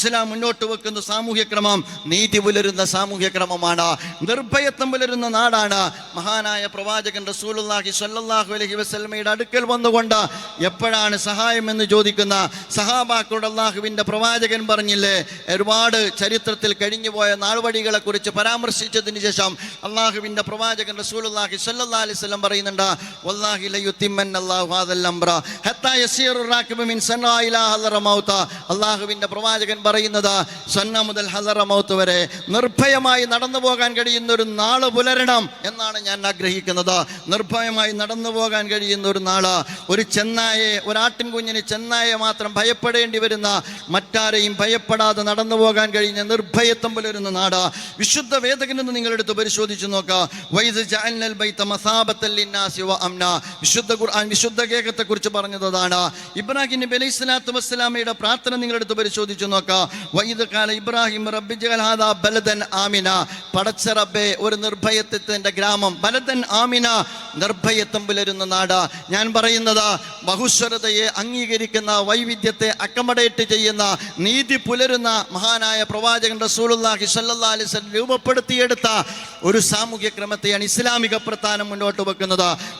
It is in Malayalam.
ഇസ്ലാം മുന്നോട്ട് വെക്കുന്ന സാമൂഹ്യ ക്രമം നീതി പുലരുന്ന സാമൂഹ്യ ക്രമമാണ്. നിർഭയത്വം പുലരുന്ന നാടാണ്. മഹാനായ പ്രവാചകൻ റസൂലുള്ളാഹി സ്വല്ലല്ലാഹു അലൈഹി വസല്ലമയുടെ അടുക്കൽ വന്നുകൊണ്ട് എപ്പോഴാണ് സഹായം എന്ന് ചോദിക്കുന്ന സഹാബാക്കളുടെ അള്ളാഹുവിന്റെ പ്രവാചകൻ പറഞ്ഞില്ലേ ഒരുപാട് ചരിത്രത്തിൽ കഴിഞ്ഞുപോയ നാൾവഴികളെ കുറിച്ച് പരാമർശിച്ചതിന് ശേഷം അള്ളാഹുവിന്റെ പ്രവാചകൻ റസൂലുള്ളാഹി സ്വല്ലല്ലാഹി അലൈഹി വസല്ലം പറയുന്നുണ്ട് വല്ലാഹി ലയുത്തിമ്മൻ അല്ലാഹു ഹാദൽ അംറ ഹത്താ യസീറു റാകിബ മിൻ സന്നാ ഇലാ ഹദറ മൗത അള്ളാഹുവിന്റെ പ്രവാചകൻ പറയുന്നത് സന്ന മുതൽ ഹസറ മൗത്ത് വരെ നിർഭയമായി നടന്നു പോകാൻ കഴിയുന്ന ഒരു നാൾ പുലരണം എന്നാണ് ഞാൻ ആഗ്രഹിക്കുന്നത്. നിർഭയമായി നടന്നു പോകാൻ കഴിയുന്ന ഒരു നാൾ ഒരു ചെന്നായെ ഒരാട്ടിൻ കുഞ്ഞിന് ചെന്നായെ മാത്രം ഭയപ്പെടേണ്ടി വരുന്ന മറ്റാരെയും ഭയപ്പെടാതെ നടന്നു പോകാൻ കഴിഞ്ഞ നിർഭയത്വം പുലരുന്ന നാട്. വിശുദ്ധ വേദകനെന്ന് നിങ്ങളെടുത്ത് പരിശോധിച്ച് നോക്കുക വൈദ് അംന. വിശുദ്ധ ഖുർആൻ കുറിച്ച് പറഞ്ഞതാണ്. ഇബ്രാഹിം നബി അലൈഹി സ്വലാത്തു വസ്സലാമയുടെ പ്രാർത്ഥന നിങ്ങളെടുത്ത് പരിശോധിച്ച് നോക്കുക വൈദ് കാല ഇബ്രാഹിം റബ്ബി ജഅൽ ഹാദാ ബലദൻ ആമിന. പടച്ച റബ്ബേ ഒരു നിർഭയത്വത്തിന്റെ ഗ്രാമം. ബലദൻ ആമിന നിർഭയത്വം പുലരുന്ന നാട്. ഞാൻ പറയുന്നത് ബഹുസ്വരതയെ അംഗീകരിക്കുന്ന വൈവിധ്യത്തെ അക്കമഡേറ്റ് ചെയ്യുന്ന നീതി പുലരുന്ന മഹാനായ പ്രവാചകൻ റസൂലുള്ളാഹി സ്വല്ലല്ലാഹി അലൈഹി വസല്ലം രൂപപ്പെടുത്തിയെടുത്ത ഒരു സാമൂഹ്യ ക്രമത്തെയാണ് ഇസ്ലാമിക പ്രസ്ഥാനം മുന്നോട്ട് വെക്കുന്നത്.